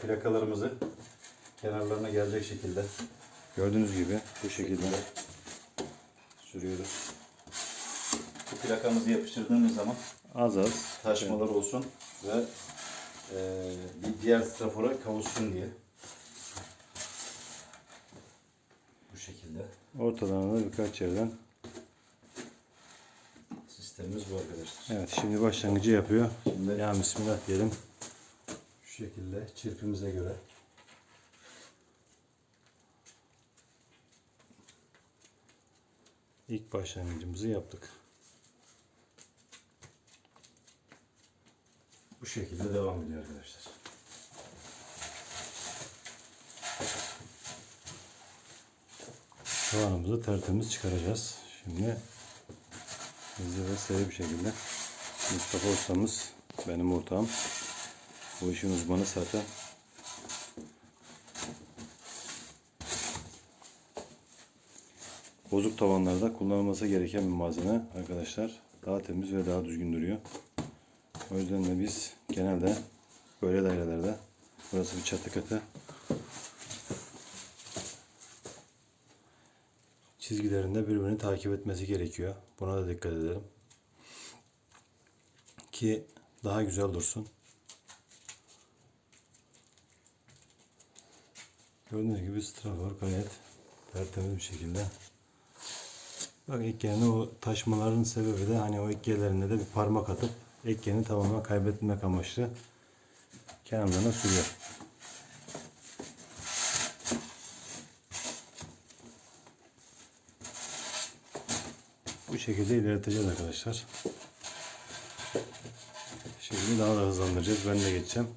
plakalarımızı kenarlarına gelecek şekilde Gördüğünüz gibi bu şekilde. sürüyoruz. Bu plakamızı yapıştırdığımız zaman Az az. taşmalar olsun ve e, bir diğer strafora kavuşsun diye. Bu şekilde Ortalarına da birkaç yerden. sistemimiz bu arkadaşlar. Evet şimdi başlangıcı yapıyor. Şimdi- ya bismillah diyelim. Şekilde çirpimize göre İlk başlangıcımızı yaptık. bu şekilde devam ediyor arkadaşlar. Soğanımızı tertemiz çıkaracağız. Şimdi hızlı ve seri bir şekilde Mustafa ustamız benim ortağım. Bu işin uzmanı zaten. Bozuk tavanlarda kullanılması gereken bir malzeme arkadaşlar. Daha temiz ve daha düzgün duruyor. O yüzden de biz genelde böyle dairelerde burası bir çatı katı çizgilerinde birbirini takip etmesi gerekiyor. Buna da dikkat edelim. Ki daha güzel dursun. Gördüğünüz gibi strafor gayet tertemiz bir şekilde. Bak ekgenine o taşmaların sebebi de hani o ekgelerinde de bir parmak atıp ekgeni tamamen kaybetmek amaçlı kenarlarına sürüyor. Bu şekilde ilerleteceğiz arkadaşlar. Şimdi daha da hızlandıracağız. Ben de geçeceğim.